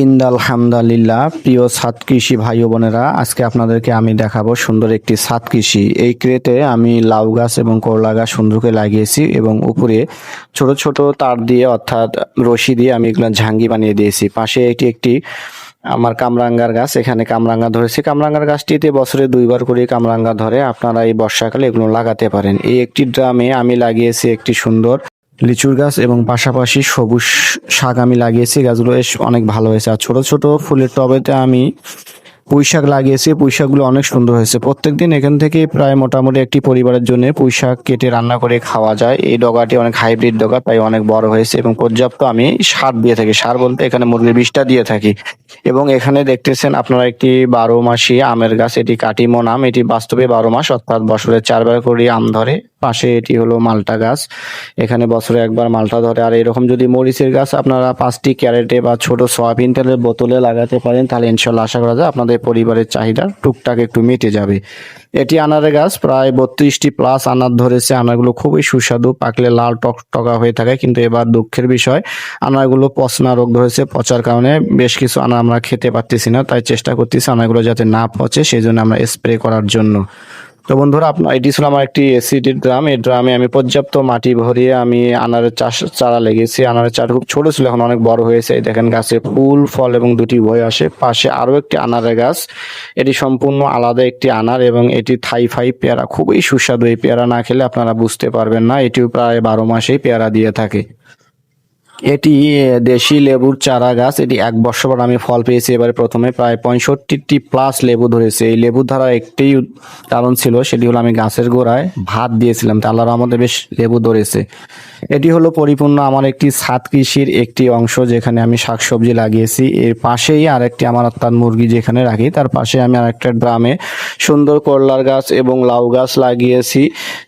ইন্দাল হামদালিল্লাহ প্রিয় সাত কৃষি ভাই বোনেরা, আজকে আপনাদেরকে আমি দেখাবো সুন্দর একটি সাত কৃষি। এই ক্রেটে আমি লাউ গাছ এবং করলা গাছ সুন্দর করে লাগিয়েছি এবং উপরে ছোট ছোট তার দিয়ে অর্থাৎ রশি দিয়ে আমি এগুলো ঝাঙ্গি বানিয়ে দিয়েছি। পাশে এটি একটি আমার কামরাঙ্গার গাছ, এখানে কামরাঙ্গা ধরেছি। কামরাঙ্গার গাছটিতে বছরে দুইবার করে কামরাঙ্গা ধরে, আপনারা এই বর্ষাকালে এগুলো লাগাতে পারেন। এই একটি ড্রামে আমি লাগিয়েছি একটি সুন্দর লিচুর গাছ এবং পাশাপাশি সবুজ শাক আমি লাগিয়েছি। গাছগুলো বেশ অনেক ভালো হয়েছে। আর ছোট ছোট ফুলের টবেতে আমি পুঁই শাক লাগিয়েছি। পুঁই শাকগুলো অনেক সুন্দর হয়েছে। প্রত্যেকদিন এখান থেকে প্রায় মোটামুটি একটি পরিবারের জন্য পুঁই শাক কেটে রান্না করে খাওয়া যায়। এই ডগাটি অনেক হাইব্রিড ডগা, তাই অনেক বড় হয়েছে এবং পর্যাপ্ত আমি সার দিয়ে থাকি। সার বলতে এখানে মুরগির বিষটা দিয়ে থাকি। এবং এখানে দেখতেছেন আপনারা একটি বারো মাসি আমের গাছ, এটি কাটিমন আম এটি বাস্তবে বারো মাস, অর্থাৎ বছরে চারবার করে আম ধরে। পাশে এটি হলো মালটা গাছ। এখানে বছরে একবার মালটা ধরে। আর এরকম যদি মরিচের গাছ আপনারা পাঁচটি ক্যারেটে বা ছোট সয়াবিন তেলের বোতলে লাগাতে পারেন, তাহলে ইনশাল্লাহ আশা করা যায় আপনাদের পরিবারের চাহিদা টুকটাক একটু মিটে যাবে। এটি আনারের গাছ, প্রায় বত্রিশটি প্লাস আনার ধরেছে। আনারগুলো খুবই সুস্বাদু, পাকলে লাল টক টকা হয়ে থাকে। কিন্তু এবার দুঃখের বিষয়, আনারগুলো পচনা রোগ ধরেছে। পচার কারণে বেশ কিছু আনার আমরা খেতে পারতেছি না, তাই চেষ্টা করতেছি আনারগুলো যাতে না পচে সেই জন্য আমরা স্প্রে করার জন্য। তো বন্ধুরা, আপনার এটি ছিল আমার একটি এসিডির ড্রাম। এই ড্রামে আমি পর্যাপ্ত মাটি ভরিয়ে আমি আনারের চাষ চারা লেগেছি আনারের চারা খুব ছোট ছিল, এখন অনেক বড় হয়েছে। দেখেন, গাছে ফুল, ফল এবং দুটি বই আসে। পাশে আরও একটি আনারের গাছ। এটি সম্পূর্ণ আলাদা একটি আনার এবং এটি থাই ফাই পেয়ারা। খুবই সুস্বাদু এই পেয়ারা, না খেলে আপনারা বুঝতে পারবেন না। এটিও প্রায় বারো মাসেই পেয়ারা দিয়ে থাকে। এটি দেশি লেবুর চারা গাছ। এটি এক বছর পর আমি ফল পেয়েছি। এবারে প্রথমে প্রায় পঁয়ষট্টিটি প্লাস লেবু ধরেছে। এই লেবু ধরার একটি কারণ ছিল, সেটি হলো আমি গাছের গোড়ায় ভাত দিয়েছিলাম। তা আল্লাহর আমাদের বেশ লেবু ধরেছে। এটি হলো পরিপূর্ণ আমার একটি ছাদ কৃষির একটি অংশ, যেখানে আমি শাকসবজি লাগিয়েছি। এর পাশেই আরেকটি আমার আত্মার মুরগি যেখানে রাখি। তার পাশে আমি আরেকটা ড্রামে সুন্দর করলার গাছ এবং লাউ গাছ লাগিয়েছি,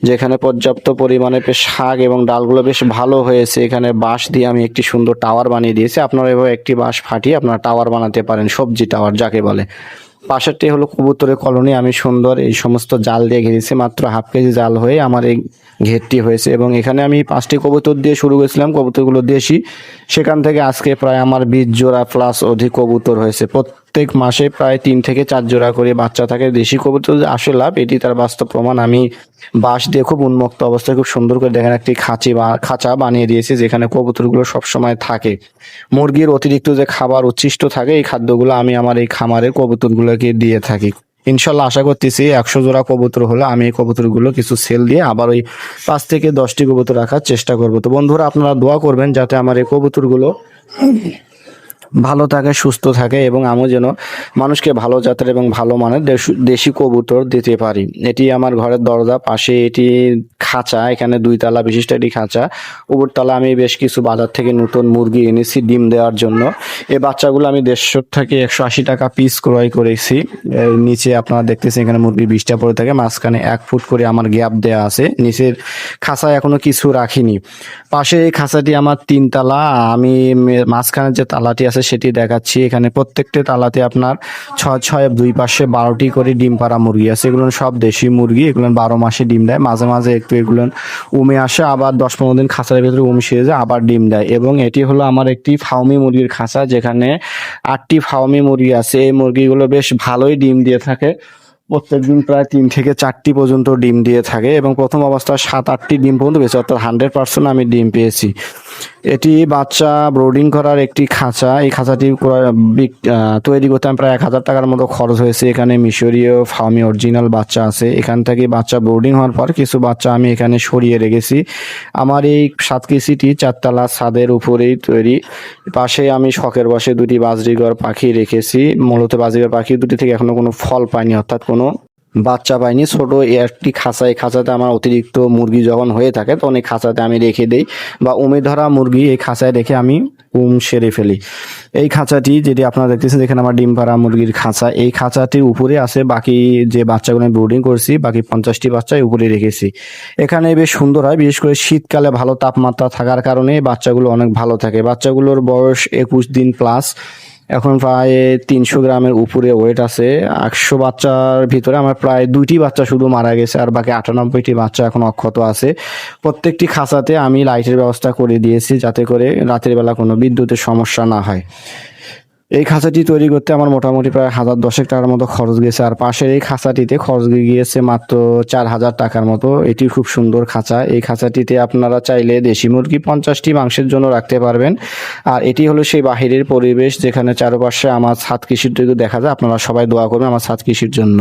যেখানে পর্যাপ্ত পরিমাণে শাক এবং ডালগুলো বেশ ভালো হয়েছে। এখানে বাঁশ দিয়ে আমি একটি সুন্দর টাওয়ার বানিয়ে দিয়েছে। আপনারা এভাবে একটি বাঁশ ফাটিয়ে আপনারা টাওয়ার বানাতে পারেন, সবজি টাওয়ার, যাকে বলে। পাশেরটি হলো কবুতরের কলোনি। আমি সুন্দর এই সমস্ত জাল দিয়ে ঘিরেছি, মাত্র হাফ কেজি জাল হয়ে আমার এই ঘেরটি হয়েছে এবং এখানে আমি পাঁচটি কবুতর দিয়ে শুরু করেছিলাম। কবুতরগুলো দেশি। সেখান থেকে আজকে প্রায় আমার বিশ জোড়া প্লাস অধিক কবুতর হয়েছে। প্রত্যেক মাসে প্রায় তিন থেকে চার জোড়া করে বাচ্চা থাকে। দেশি কবুতর যে আসে লাভ, এটি তার বাস্তব প্রমাণ। আমি বাঁশ দিয়ে খুব উন্মুক্ত অবস্থায় খুব সুন্দর করে দেখেন একটি খাঁচি বা খাঁচা বানিয়ে দিয়েছি, যেখানে কবুতরগুলো সবসময় থাকে। মুরগির অতিরিক্ত যে খাবার উচ্ছিষ্ট থাকে, এই খাদ্যগুলো আমি আমার এই খামারের কবুতরগুলোকে দিয়ে থাকি। ইনশাল্লাহ আশা করতেছি একশো জোড়া কবুতর হলে আমি এই কবুতরগুলো কিছু সেল দিয়ে আবার ওই পাঁচ থেকে দশটি কবুতর রাখার চেষ্টা করব। তো বন্ধুরা, আপনারা দোয়া করবেন যাতে আমার এই কবুতরগুলো ভালো থাকে, সুস্থ থাকে এবং আমি যেন মানুষকে ভালো জাতের এবং ভালো মানের দেশ- কবুতর দিতে পারি। এটি আমার ঘরের দরজা, পাশে এটি খাঁচা, এখানে দুই তালা বিশিষ্ট এটি খাঁচা। উপরতলা আমি বেশ কিছু বাজার থেকে নতুন মুরগি এনেছি ডিম দেওয়ার জন্য। এই বাচ্চাগুলো আমি দেড়শো থেকে একশো আশি টাকা পিস ক্রয় করেছি। নিচে আপনারা দেখতেছেন এখানে মুরগি বিশটা পড়ে থাকে, মাঝখানে এক ফুট করে আমার গ্যাপ দেওয়া আছে। নিচের খাঁচায় এখনও কিছু রাখিনি। পাশে এই খাঁচাটি আমার তিনতলা, আমি মাঝখানে যে তালাটি আছে সেটি দেখাচ্ছি। এখানে প্রত্যেকটি তালাতে আপনার ছয় ছয়, দুই পাশে বারোটি করে ডিম পাড়া মুরগি আছে। এগুলো সব দেশি মুরগি। এগুলো বারো মাসে ডিম দেয়। মাঝে মাঝে একটু এগুলো উমে আসে, আবার দশ, পনেরো দিন খাঁচার ভিতরে উম সেরে যায়, আবার ডিম দেয়। এবং এটি হলো আমার একটি ফাউমি মুরগির খাঁচা, যেখানে আটটি ফাউমি মুরগি আছে। এই মুরগিগুলো বেশ ভালোই ডিম দিয়ে থাকে। প্রত্যেকদিন প্রায় তিন থেকে চারটি পর্যন্ত ডিম দিয়ে থাকে এবং প্রথম অবস্থায় সাত, আটটি ডিম পর্যন্ত পেয়েছে অর্থাৎ হান্ড্রেড পার্সেন্ট আমি ডিম পেয়েছি। এটি বাচ্চা ব্রোডিং করার একটি খাঁচা। এই খাঁচাটি তৈরি করতে আমি প্রায় এক হাজার টাকার মতো খরচ হয়েছে। এখানে মিশরীয় ফার্মি অরিজিনাল বাচ্চা আছে। এখান থেকে বাচ্চা ব্রোডিং হওয়ার পর কিছু বাচ্চা আমি এখানে সরিয়ে রেখেছি। আমার এই সাত কেসিটি চারতলা ছাদের উপরেই তৈরি। পাশে আমি শখের বসে দুটি বাজরিগর পাখি রেখেছি। মূলত বাজরিগর পাখি দুটি থেকে এখনও কোনো ফল পাইনি, অর্থাৎ কোনো বাচ্চা পাইনি। ছোটো একটি খাঁচা এই খাঁচাতে আমার অতিরিক্ত মুরগি যখন হয়ে থাকে, তখন এই খাঁচাতে আমি রেখে দেই বা উমে ধরা মুরগি এই খাঁচায় রেখে আমি উম সেরে ফেলি। এই খাঁচাটি যেটি আপনারা দেখতেছেন, এখানে আমার ডিম পাড়া মুরগির খাঁচা। এই খাঁচাটির উপরে আছে বাকি যে বাচ্চাগুলো আমি ব্রুডিং করছি, বাকি পঞ্চাশটি বাচ্চা উপরে রেখেছি। এখানে বেশ সুন্দর হয়, বিশেষ করে শীতকালে ভালো তাপমাত্রা থাকার কারণে বাচ্চাগুলো অনেক ভালো থাকে। বাচ্চাগুলোর বয়স একুশ দিন প্লাস এখন প্রায় তিনশো গ্রামের উপরে ওয়েট আছে। একশো বাচ্চার ভিতরে আমার প্রায় দুইটি বাচ্চা শুধু মারা গেছে আর বাকি আটানব্বইটি বাচ্চা এখন অক্ষত আছে। প্রত্যেকটি খাঁচাতে আমি লাইটের ব্যবস্থা করে দিয়েছি যাতে করে রাতের বেলা কোনো বিদ্যুতের সমস্যা না হয়। এই খাঁচাটি তৈরি করতে আমার মোটামুটি প্রায় হাজার দশেক টাকার মতো খরচ গেছে। আর পাশের এই খাঁচাটিতে খরচ গিয়েছে মাত্র চার হাজার টাকার মতো। এটি খুব সুন্দর খাঁচা। এই খাঁচাটিতে আপনারা চাইলে দেশি মুরগি পঞ্চাশটি মাংসের জন্য রাখতে পারবেন। আর এটি হলো সেই বাহিরের পরিবেশ যেখানে চারপাশে আমার ছাদ কৃষির দেখা যায়। আপনারা সবাই দোয়া করবেন আমার ছাদ কৃষির জন্য।